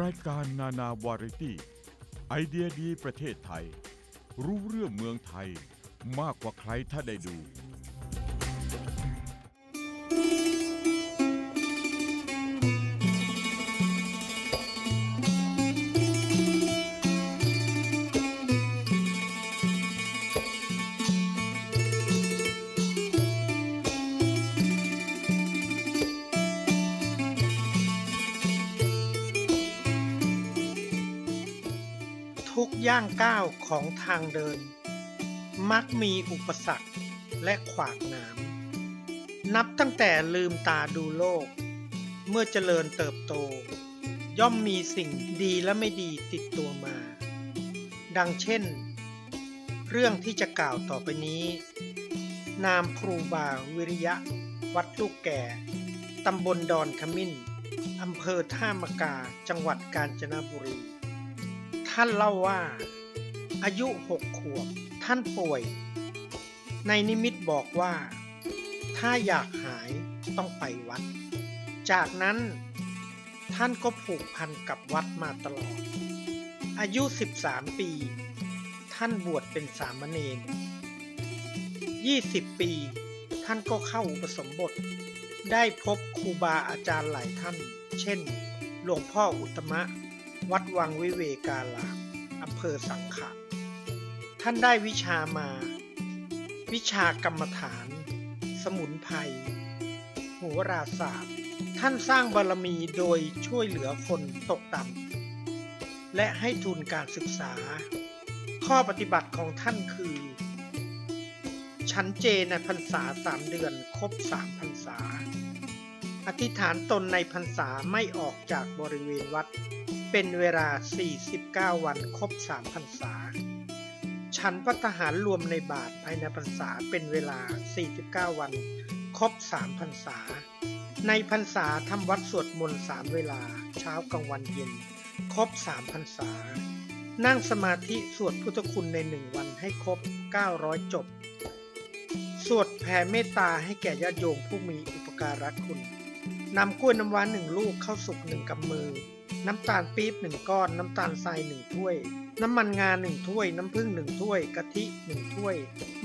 รายการนานาวาไรตี้ ไอเดียดีประเทศไทย รู้เรื่องเมืองไทยมากกว่าใครถ้าได้ดู ทุกย่างก้าวของทางเดิน มักมีอุปสรรคและขวากหนาม นับตั้งแต่ลืมตาดูโลก เมื่อเจริญเติบโต ย่อมมีสิ่งดีและไม่ดีติดตัวมา ดังเช่น เรื่องที่จะกล่าวต่อไปนี้ นามครูบาวิริยะ วัดลูกแก่ตำบลดอนขมิ้นอำเภอท่ามกาจังหวัดกาญจนบุรี ท่านเล่าว่า อายุหกขวบท่านป่วย ในนิมิตบอกว่า ถ้าอยากหายต้องไปวัด จากนั้นท่านก็ผูกพันกับวัดมาตลอด อายุ 13 ปี ท่านบวชเป็นสามเณร20 ปี ท่านก็เข้าอุปสมบท ได้พบครูบาอาจารย์หลายท่าน เช่น หลวงพ่ออุตตมะ วัดวังวิเวการามอำเภอสังขะท่านได้วิชามา วิชากรรมฐาน สมุนไพรโหราศาสตร์ ท่านสร้างบารมีโดยช่วยเหลือคนตกต่ำและให้ทุนการศึกษา ข้อปฏิบัติของท่านคือฉันเจในพรรษาสามเดือนครบสามพรรษาอธิษฐานตนในพรรษาไม่ออกจากบริเวณวัด เป็นเวลา 49 วันครบ3พรรษา ฉันพัฒหารรวมในบาทภายในพรรษาเป็นเวลา 49 วันครบ3พรรษา ในพรรษาทำวัดสวดมนต์3เวลา เช้ากลางวันเย็น ครบ3พรรษา นั่งสมาธิสวดพุทธคุณในหนึ่งวันให้ครบ 900 จบ สวดแผ่เมตตาให้แก่ญาติโยมผู้มีอุปการะคุณ นำกล้วยน้ำว้าหนึ่งลูกเข้าสุกหนึ่งกำมือ น้ำตาลปี๊บหนึ่งก้อน น้ำตาลทรายหนึ่งถ้วย น้ำมันงาหนึ่งถ้วย น้ำผึ้งหนึ่งถ้วย กะทิหนึ่งถ้วย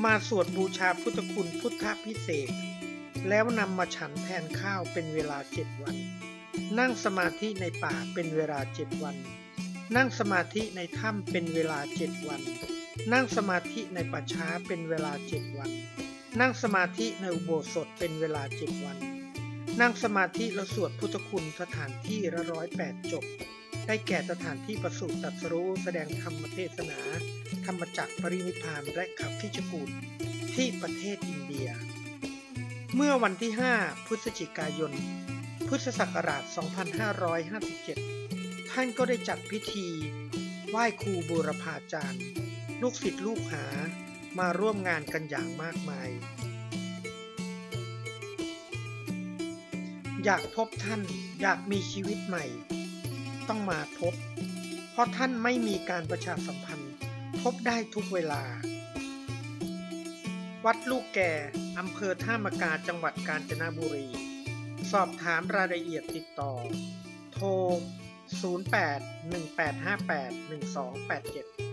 มาสวดบูชาพุทธคุณพุทธพิเศษ แล้วนำมาฉันแทนข้าวเป็นเวลาเจ็ดวัน นั่งสมาธิในป่าเป็นเวลาเจ็ดวัน นั่งสมาธิในถ้ำเป็นเวลาเจ็ดวัน นั่งสมาธิในป่าช้าเป็นเวลาเจ็ดวัน นั่งสมาธิในอุโบสถเป็นเวลาเจ็ดวัน นั่งสมาธิและสวดพุทธคุณสถานที่ละร้อยแปดจบ ได้แก่สถานที่ประสูติตรัสรู้แสดงธรรมเทศนา ธรรมจักรปรินิพพานและขับพิจกูลที่ประเทศอินเดีย เมื่อวันที่ 5 พฤศจิกายน พุทธศักราช 2557 ท่านก็ได้จัดพิธีไหว้ครูบูรพาจารย์ ลูกศิษย์ลูกหามาร่วมงานกันอย่างมากมาย อยากพบท่านอยากมีชีวิตใหม่ ต้องมาพบ เพราะท่านไม่มีการประชาสัมพันธ์ พบได้ทุกเวลา วัดลูกแก่อำเภอท่ามกาจังหวัดกาญจนบุรี สอบถามรายละเอียดติดต่อ โทร 08 1858 1287